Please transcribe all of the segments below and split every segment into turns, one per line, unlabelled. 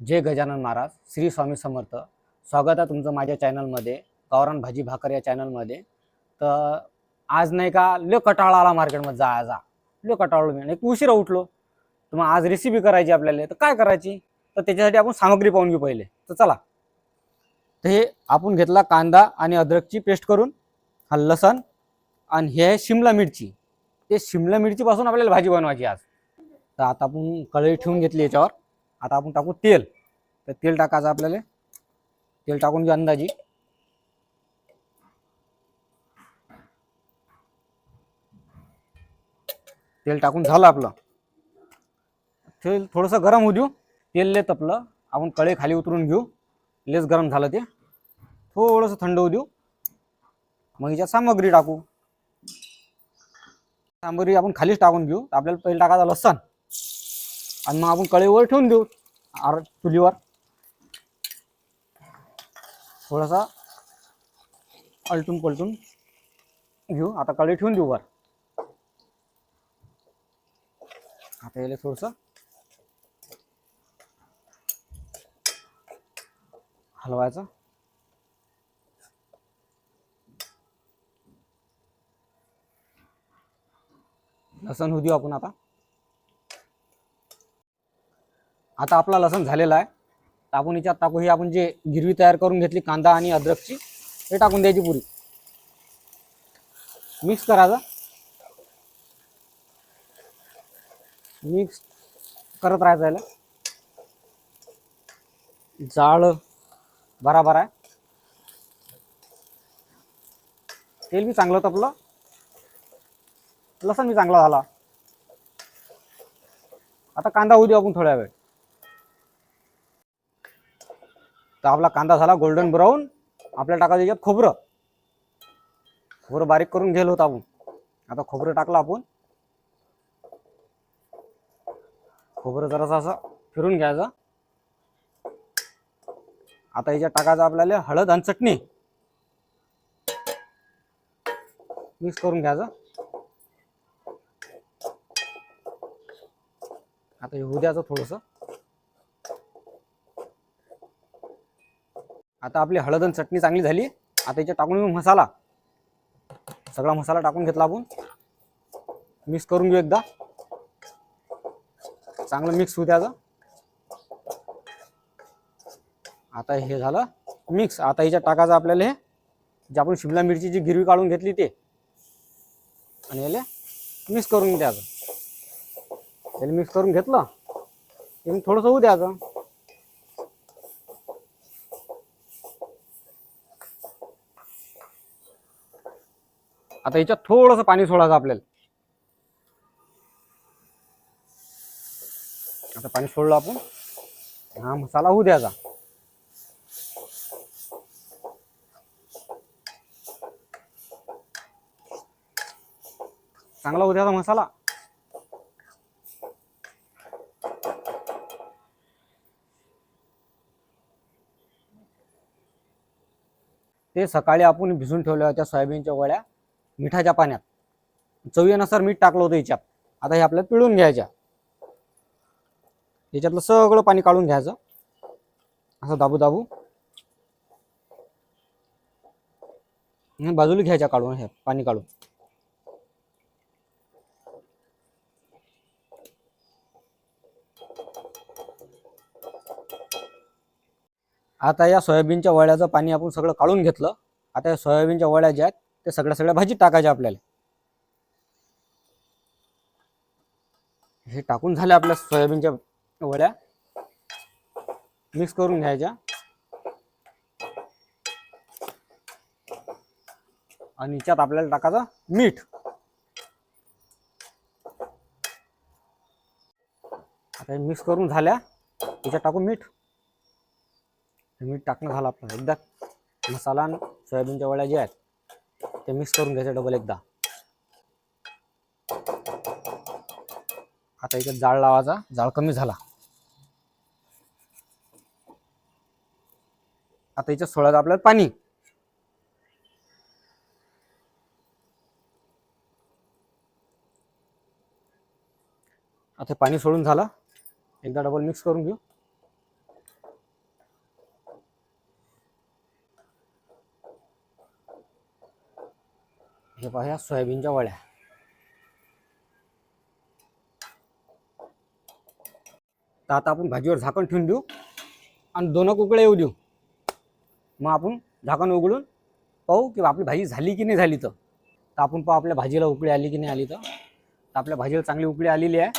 जय गजानन महाराज श्री स्वामी समर्थ. स्वागत आहे तुमचं माझ्या चॅनलमध्ये गावरान भाजी भाकर या चॅनलमध्ये. तर आज नाही का लो कटाळा आला मार्केटमध्ये जा. जा कटाळलो मी. एक उशिरा उठलो. तर मग आज रेसिपी करायची आपल्याला. तर काय करायची? तर त्याच्यासाठी आपण सामग्री पाहून घेऊ पहिले. तर चला. तर हे आपण घेतला कांदा आणि अद्रकची पेस्ट करून हा लसण आणि हे आहे शिमला मिरची. ते शिमला मिरचीपासून आपल्याला भाजी बनवायची आज. तर आता आपण कढई ठेवून घेतली याच्यावर. आता आपण टाकू तेल. तर तेल टाकायचं आपल्याला. तेल टाकून घेऊ अंदाजी. तेल टाकून झालं आपलं. तेल थोडंसं गरम होऊ देऊ. तेल ले तपलं. आपण कळे खाली उतरून घेऊ. लेस गरम झालं ते. थोडंसं थंड होऊ देऊ. मग याच्यात सामग्री टाकू. सामग्री आपण खालीच टाकून घेऊ. आपल्याला पहिले टाकायचा लसण. आणि मग आपण कढईवर ठेवून देऊ. आर चुलीवर. थोडासा अलटून पलटून घेऊ. आता कढई ठेवून देऊ वर. आता याला थोडंसं हलवायचं. लसण होऊ देऊ आपण आता. आता आपला लसण झालेला आहे. तर आपण याच्यात टाकू ही आपण जे गिरवी तयार करून घेतली कांदा आणि अद्रकची हे टाकून द्यायची पुरी. मिक्स करायचं मिक्स करत राहायचं याला जाळ बराबर आहे. तेल बी चांगलं तपलं. लसण बी चांगला झाला. आता कांदा होऊ देऊ आपण थोड्या वेळ. तर आपला कांदा झाला गोल्डन ब्राऊन आपल्याला टाकायचं याच्यात खोबरं. खोबरं बारीक करून गेलो होतं आपण. आता खोबरं टाकलं आपण. खोबरं जरासं असं फिरून घ्यायचं. आता याच्यात टाकायचं आपल्याला हळद आणि चटणी. मिक्स करून घ्यायचं. आता हे द्यायचं थोडंसं. आता आपली हळद आणि चटणी चांगली झाली. आता याच्यात टाकून घेऊ मसाला. सगळा मसाला टाकून घेतला आपण. मिक्स करून घेऊ एकदा. चांगलं मिक्स होऊ द्यायचं आता हे झालं मिक्स आता याच्यात टाकायचं आपल्याला हे जे आपण शिमला मिरचीची गिरवी काढून घेतली ते. आणि याला मिक्स करून द्यायचं याला मिक्स करून घेतलं. थोडंसं होऊ द्यायचं आता याच्यात थोडंसं पाणी सोडायचं आपल्याला. आता पाणी सोडलं आपण. हा मसाला होऊ द्यायचा. चांगला होऊ द्यायचा मसाला. ते सकाळी आपण भिजून ठेवल्या होत्या सोयाबीनच्या वड्या. मिठाच्या पाण्यात. चवीनुसार मीठ टाकलं होतं याच्यात. आता हे आपल्याला पिळून घ्यायच्या. याच्यातलं सगळं पाणी काढून घ्यायचं. असं दाबू दाबू. बाजूला घ्यायच्या काढून हे पाणी काढून. आता या सोयाबीनच्या वळ्याचं पाणी आपण सगळं काढून घेतलं. आता या सोयाबीनच्या वळ्या ज्या आहेत त्या सगळ्या सगळ्या भाजीत टाकायच्या आपल्याला. हे टाकून झाल्या आपल्या सोयाबीनच्या वड्या. मिक्स करून घ्यायच्या. आणि याच्यात आपल्याला टाकायचं मीठ. आता हे मिक्स करून झाल्या. याच्यात टाकू मीठ. हे मीठ टाकणं झालं आपलं. एकदा मसाला आणि सोयाबीनच्या वड्या ज्या आहेत ते मिक्स करून घ्यायचं डबल एकदा. आता याच्यात जाळ लावायचा. जाळ कमी झाला. आता याच्यात सोडायचं आपल्याला पाणी. आता पाणी सोडून झालं. एकदा डबल मिक्स करून घेऊ. हे पहा सोयाबीनच्या वड्या. तर आता आपण भाजीवर झाकण ठेवून देऊ आणि दोन कुकळे येऊ देऊ. मग आपण झाकण उघडून पाहू की आपली भाजी झाली की नाही झाली तर. तर आपण पाहू आपल्या भाजीला उकळी आली की नाही आली तर. तर आपल्या भाजीला चांगली उकळी आलेली आहे.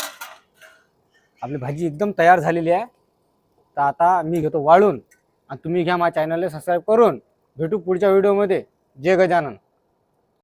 आपली भाजी एकदम तयार झालेली आहे. तर आता मी घेतो वाळून आणि तुम्ही घ्या माझ्या चॅनलला सबस्क्राईब करून. भेटू पुढच्या व्हिडिओमध्ये. जय गजानन.